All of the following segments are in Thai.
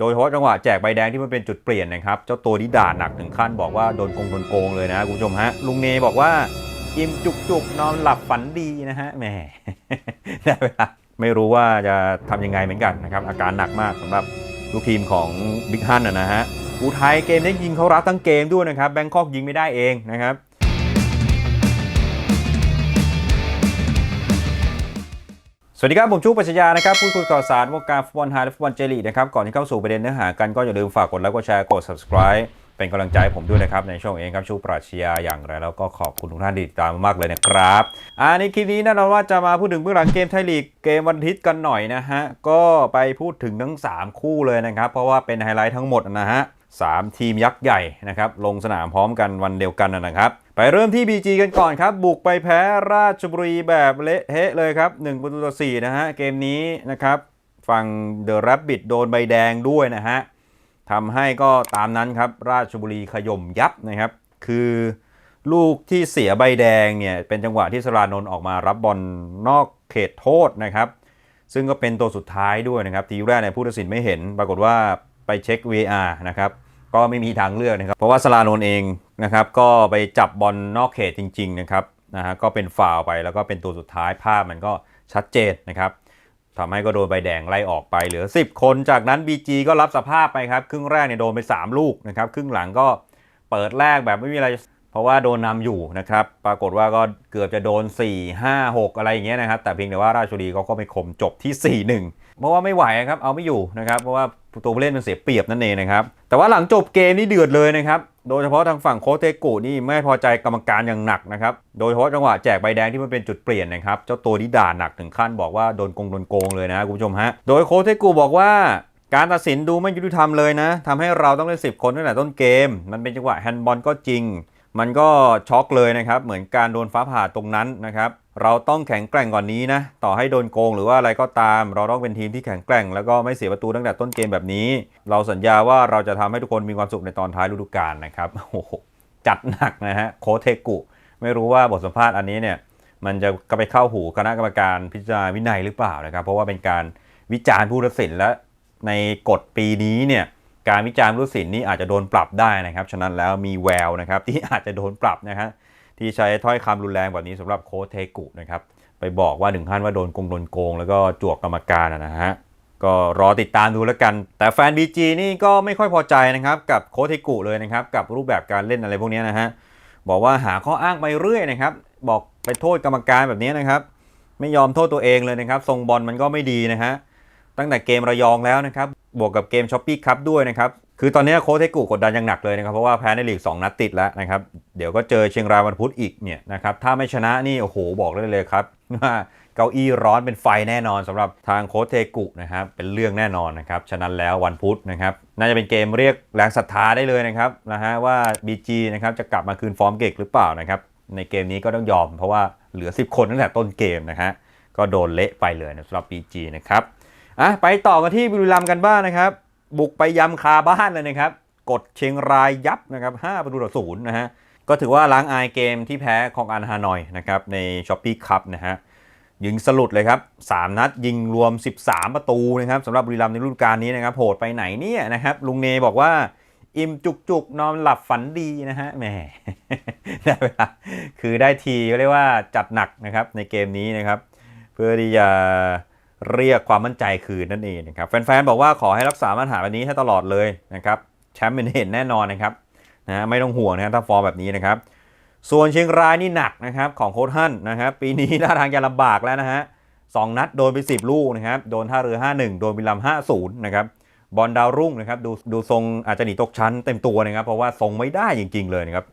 โดยเฉพาะจังหวะแจกใบแดงที่มันเป็นจุดเปลี่ยนนะครับ เจ้าตัวนี้ด่าหนักถึงขั้นบอกว่าโดนโกงโดนโกงเลยนะคุณผู้ชมฮะ ลุงเนบอกว่า อิ่มจุกจุกๆนอนหลับฝันดีนะฮะแหมได้เวลาไม่รู้ว่าจะทำยังไงเหมือนกันนะครับ อาการหนักมากสำหรับลูกทีมของบิ๊กฮันนะฮะอุทัยเกมนี้ยิงเขารับทั้งเกมด้วยนะครับแบงคอกยิงไม่ได้เองนะครับ สวัสดีครับ ผมชูปัชญานะครับพูดคุยข่าวสารวงการฟุตบอลไทยและฟุตบอลเจลีนะครับ ก่อนที่เข้าสู่ประเด็นเนื้อหากันก็อย่าลืมฝากกดไลค์กดแชร์กด subscribe เป็นกำลังใจผมด้วยนะครับ ในช่องเองครับชูปรัชญาอย่างไร แล้วก็ขอบคุณทุกท่านที่ติดตามมากเลยนะครับอ่าในคลิปนี้แน่นอนว่าจะมาพูดถึงเบื้องหลังเกมไทยลีกเกมวันอาทิตย์กันหน่อยนะฮะก็ไปพูดถึงทั้ง 3 คู่เลยนะครับ เพราะว่าเป็นไฮไลท์ทั้งหมดนะฮะสามทีมยักษ์ใหญ่นะครับลงสนามพร้อมกันวันเดียวกันนะครับ ไปเริ่มที่ BG กันก่อนครับ บุกไปแพ้ราชบุรีแบบเละเทะเลยครับ1ประตูต่อ4นะฮะ เกมนี้นะครับ ฝั่งเดอะร b บิ t โดนใบแดงด้วยนะฮะทำให้ก็ตามนั้นครับ ราชบุรีขย่มยับนะครับ คือลูกที่เสียใบแดงเนี่ย เป็นจังหวะที่สรานนท์ออกมารับบอลนอกเขตโทษนะครับ ซึ่งก็เป็นตัวสุดท้ายด้วยนะครับ ทีแรกเนี่ยผู้ตัดสินไม่เห็น ปรากฏว่าไปเช็ค VR นะครับ ก็ไม่มีทางเลือกนะครับ เพราะว่าสลาโนนเองนะครับก็ไปจับบอลนอกเขตจริง ๆ นะครับนะฮะก็เป็นฟาวไปแล้วก็เป็นตัวสุดท้ายภาพมันก็ชัดเจนนะครับทำให้ก็โดนใบแดงไล่ออกไปเหลือ 10 คนจากนั้น BG ก็รับสภาพไปครับ ครึ่งแรกเนี่ยโดนไป 3 ลูกนะครับ ครึ่งหลังก็เปิดแรกแบบไม่มีอะไร เพราะว่าโดนนำอยู่นะครับ ปรากฏว่าก็เกือบจะโดน 4 5 6 อะไรอย่างเงี้ยนะครับ แต่เพียงแต่ว่าราชบุรีเขาก็ไปข่มจบที่ 4 1 เพราะว่าไม่ไหวครับ เอาไม่อยู่นะครับ เพราะว่าตัวผู้เล่นมันเสียเปรียบนั่นเองนะครับ แต่ว่าหลังจบเกมนี่เดือดเลยนะครับ โดยเฉพาะทางฝั่งโคเทกุนี่ไม่พอใจกรรมการอย่างหนักนะครับ โดยเฉพาะจังหวะแจกใบแดงที่มันเป็นจุดเปลี่ยนนะครับ เจ้าตัวนี้ด่าหนักถึงขั้นบอกว่าโดนโกงโดนโกงเลยนะคุณผู้ชมฮะ โดยโคเทกุบอกว่าการตัดสินดูไม่ยุติธรรมเลยนะทำให้เราต้องเล่น10 คนตั้งแต่ต้นเกม มันเป็นจังหวะแฮนด์บอลก็จริง มันก็ช็อกเลยนะครับ เหมือนการโดนฟ้าผ่าตรงนั้นนะครับ เราต้องแข็งแกร่งก่อนนี้นะ ต่อให้โดนโกงหรือว่าอะไรก็ตาม เราต้องเป็นทีมที่แข็งแกร่ง แล้วก็ไม่เสียประตูตั้งแต่ต้นเกมแบบนี้ เราสัญญาว่าเราจะทำให้ทุกคนมีความสุขในตอนท้ายฤดูกาลนะครับโอ้โหจัดหนักนะฮะโคเทกุ ไม่รู้ว่าบทสัมภาษณ์อันนี้เนี่ยมันจะก็ไปเข้าหูคณะกรรมการพิจารณาวินัยหรือเปล่านะครับ เพราะว่าเป็นการวิจารณ์ผู้ตัดสินและในกฎปีนี้เนี่ย การวิจารณ์ผู้สินนี่อาจจะโดนปรับได้นะครับ ฉะนั้นแล้วมีแววนะครับที่อาจจะโดนปรับนะฮะที่ใช้ถ้อยคำรุนแรงแบบนี้สำหรับโค้ชเทกุนะครับไปบอกว่าถึงขั้นว่าโดนโกงโดนโกง แล้วก็จวกกรรมการนะฮะก็รอติดตามดูแล้วกัน แต่แฟน BG นี่ก็ไม่ค่อยพอใจนะครับกับโค้ชเทกุเลยนะครับกับรูปแบบการเล่นอะไรพวกนี้นะฮะบอกว่าหาข้ออ้างไปเรื่อยนะครับบอกไปโทษกรรมการแบบนี้นะครับ ไม่ยอมโทษตัวเองเลยนะครับทรงบอลมันก็ไม่ดีนะฮะตั้งแต่เกมระยองแล้วนะครับ บวกกับเกมช้อปปี้คัพด้วยนะครับคือตอนนี้โค้ชเทกุกดดันอย่างหนักเลยนะครับ เพราะว่าแพ้ในลีก 2 นัดติดแล้วนะครับ เดี๋ยวก็เจอเชียงรายวันพุธอีกเนี่ยนะครับ ถ้าไม่ชนะนี่ โอ้โห บอกได้เลยครับว่าเก้าอี้ร้อนเป็นไฟแน่นอนสำหรับทางโค้ชเทกุนะครับ เป็นเรื่องแน่นอนนะครับ ฉะนั้นแล้ววันพุธนะครับ น่าจะเป็นเกมเรียกแรงศรัทธาได้เลยนะครับนะฮะว่า BG นะครับจะกลับมาคืนฟอร์มเก่งหรือเปล่านะครับ ในเกมนี้ก็ต้องยอมเพราะว่าเหลือ 10 คนตั้งแต่ต้นเกมนะฮะก็โดนเละไปเลยนะสำหรับ BG นะครับ อะไปต่อกันที่บุรีรัมย์กันบ้างนะครับ บุกไปยำคาบ้านเลยนะครับ กดเชียงรายยับนะครับ5ประตูต่อศูนย์นะฮะก็ถือว่าล้างอายเกมที่แพ้ของอันฮานอยนะครับในช้อปปี้คัพนะฮะยิงสลุดเลยครับ 3 นัดยิงรวม 13 ประตูนะครับสำหรับบุรีรัมย์ในฤดูกาลนี้นะครับโหดไปไหนเนี่ยนะครับลุงเนบอกว่า อิ่มจุกจุกๆนอนหลับฝันดีนะฮะแหมได้เวลาคือได้ทีก็เรียกว่าจัดหนักนะครับในเกมนี้นะครับ เพื่อที่จะ เรียกความมั่นใจคืนนั่นเองนะครับแฟนๆบอกว่าขอให้รักษามาตรฐานแบบนี้ให้ตลอดเลยนะครับแชมป์เป็นเห็นแน่นอนนะครับนะฮะไม่ต้องห่วงนะถ้าฟอร์มแบบนี้นะครับ ส่วนเชียงรายนี่หนักนะครับของโค้ชฮั่นนะครับปีนี้ท่าทางจะลำบากแล้วนะฮะสองนัดโดนไป 10 ลูกนะครับโดนท่าเรือ 5-1 โดนบิลัม50 นะครับบอลดาวรุ่งนะครับดูดูทรงอาจจะหนีตกชั้นเต็มตัวนะครับ เพราะว่าทรงไม่ได้จริง ๆ เลยนะครับ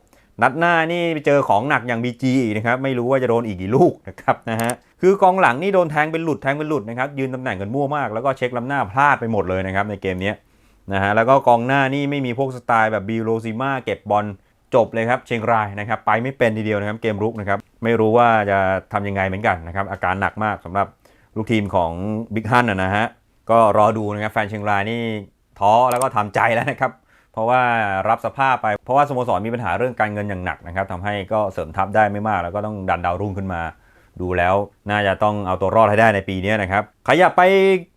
นัดหน้านี่ไปเจอของหนักอย่าง BG อีนะครับไม่รู้ว่าจะโดนอีกกี่ลูกนะครับนะฮะ คือกองหลังนี่โดนแทงเป็นหลุดแทงเป็นหลุดนะครับยืนตำแหน่งกันมั่วมาก แล้วก็เช็คล้ำหน้าพลาดไปหมดเลยนะครับในเกมนี้นะฮะแล้วก็กองหน้านี่ไม่มีพวกสไตล์แบบบิโรซิมาเก็บบอลจบเลยครับเชียงรายนะครับไปไม่เป็นทีเดียวนะครับเกมรุกนะครับไม่รู้ว่าจะทำยังไงเหมือนกันนะครับอาการหนักมากสำหรับลูกทีมของบิ๊กฮันนะฮะก็รอดูนะครับแฟนเชียงรายนี่ท้อแล้วก็ทำใจแล้วนะครับเพราะว่ารับสภาพไปเพราะว่าสโมสรมีปัญหาเรื่องการเงินอย่างหนักนะครับทำให้ก็เสริมทัพได้ไม่มาก แล้วก็ต้องดันดาวรุ่งขึ้นมา ดูแล้วน่าจะต้องเอาตัวรอดให้ได้ในปีนี้นะครับ ขยับไป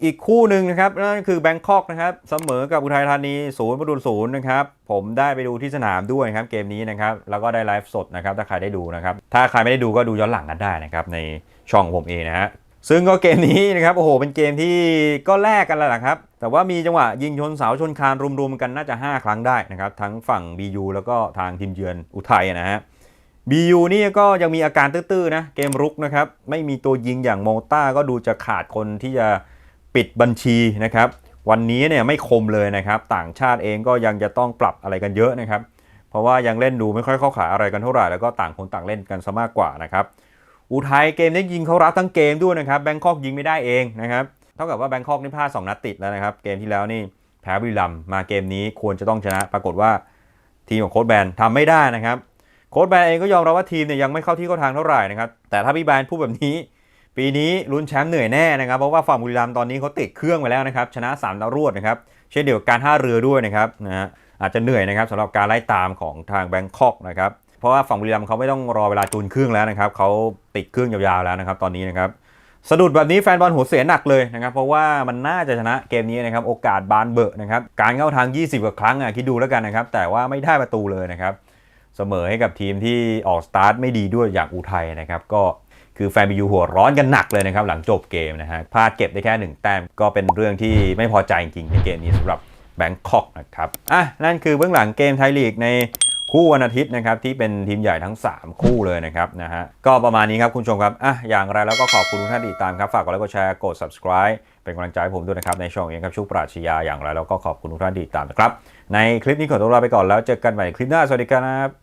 อีกคู่หนึ่งนะครับนั่นคือแบงคอกนะครับเสมอกับอุทัยธานีศูนย์ประตูศูนย์นะครับผมได้ไปดูที่สนามด้วยครับเกมนี้นะครับแล้วก็ได้ไลฟ์สดนะครับถ้าใครได้ดูนะครับถ้าใครไม่ได้ดูก็ดูย้อนหลังกันได้นะครับในช่องผมเองนะฮะซึ่งก็เกมนี้นะครับโอ้โหเป็นเกมที่ก็แลกกันแล้วนะครับแต่ว่ามีจังหวะยิงชนเสาชนคานรวมๆกันน่าจะ 5 ครั้งได้นะครับทั้งฝั่ง BU แล้วก็ทางทีมเยือนอุทัยนะฮะ BU นี่ก็ยังมีอาการตื้อๆนะ เกมรุกนะครับ ไม่มีตัวยิงอย่างโมต้าก็ดูจะขาดคนที่จะปิดบัญชีนะครับ วันนี้เนี่ยไม่คมเลยนะครับ ต่างชาติเองก็ยังจะต้องปรับอะไรกันเยอะนะครับ เพราะว่ายังเล่นดูไม่ค่อยเข้าขาอะไรกันเท่าไหร่แล้วก็ต่างคนต่างเล่นกันซะมากกว่านะครับอุทัยเกมนี้ยิงเขารับทั้งเกมด้วยนะครับแบงคอกยิงไม่ได้เองนะครับเท่ากับว่าแบงคอกนี่พลาด2นัดติดแล้วนะครับ เกมที่แล้วนี่แพ้บุรีรัมมาเกมนี้ควรจะต้องชนะ ปรากฏว่าทีมของโค้ชแบนทำไม่ได้นะครับ โค้ชแบนเองก็ยอมรับว่าทีมเนี่ยยังไม่เข้าที่เข้าทางเท่าไหร่นะครับ แต่ถ้าพี่แบนพูดแบบนี้ ปีนี้ลุ้นแชมป์เหนื่อยแน่นะครับ เพราะว่าฝั่งบุรีรัมย์ตอนนี้เขาติดเครื่องไปแล้วนะครับ ชนะ3นัดรวดนะครับ เช่นเดียวกับการท่าเรือด้วยนะครับนะฮะอาจจะเหนื่อยนะครับสำหรับการไล่ตามของทางแบงคอกนะครับ เพราะว่าฝั่งบุรีรัมย์เขาไม่ต้องรอเวลาจูนเครื่องแล้วนะครับเขาติดเครื่องยาวๆแล้วนะครับ ตอนนี้นะครับสะดุดแบบนี้แฟนบอลหัวเสียหนักเลยนะครับ เพราะว่ามันน่าจะชนะเกมนี้นะครับ โอกาสบานเบอะนะครับ การเข้าทาง 20 กว่าครั้งอะคิดดูแล้วกันนะครับ แต่ว่าไม่ได้ประตูเลยนะครับ เสมอให้กับทีมที่ออกสตาร์ทไม่ดีด้วยอย่างอุทัยนะครับก็คือแฟนบียูหัวร้อนกันหนักเลยนะครับหลังจบเกมนะฮะพลาดเก็บได้แค่หนึ่งแต้มก็เป็นเรื่องที่ไม่พอใจจริงในเกมนี้สำหรับแบงคอกนะครับอะนั่นคือเบื้องหลังเกมไทยลีกในคู่วันอาทิตย์นะครับที่เป็นทีมใหญ่ทั้ง 3 คู่เลยนะครับนะฮะก็ประมาณนี้ครับคุณผู้ชมครับอะอย่างไรแล้วก็ขอบคุณทุกท่านที่ติดตามครับฝากกดไลค์กดแชร์กด subscribe เป็นกำลังใจให้ผมด้วยนะครับในช่องเองครับชุกปราชญาอย่างไรแล้วก็ขอบคุณทุกท่านที่ติดตามนะครับในคลิปนี้ขอตัวลาไปก่อนแล้วเจอกันใหม่คลิปหน้าสวัสดีครับ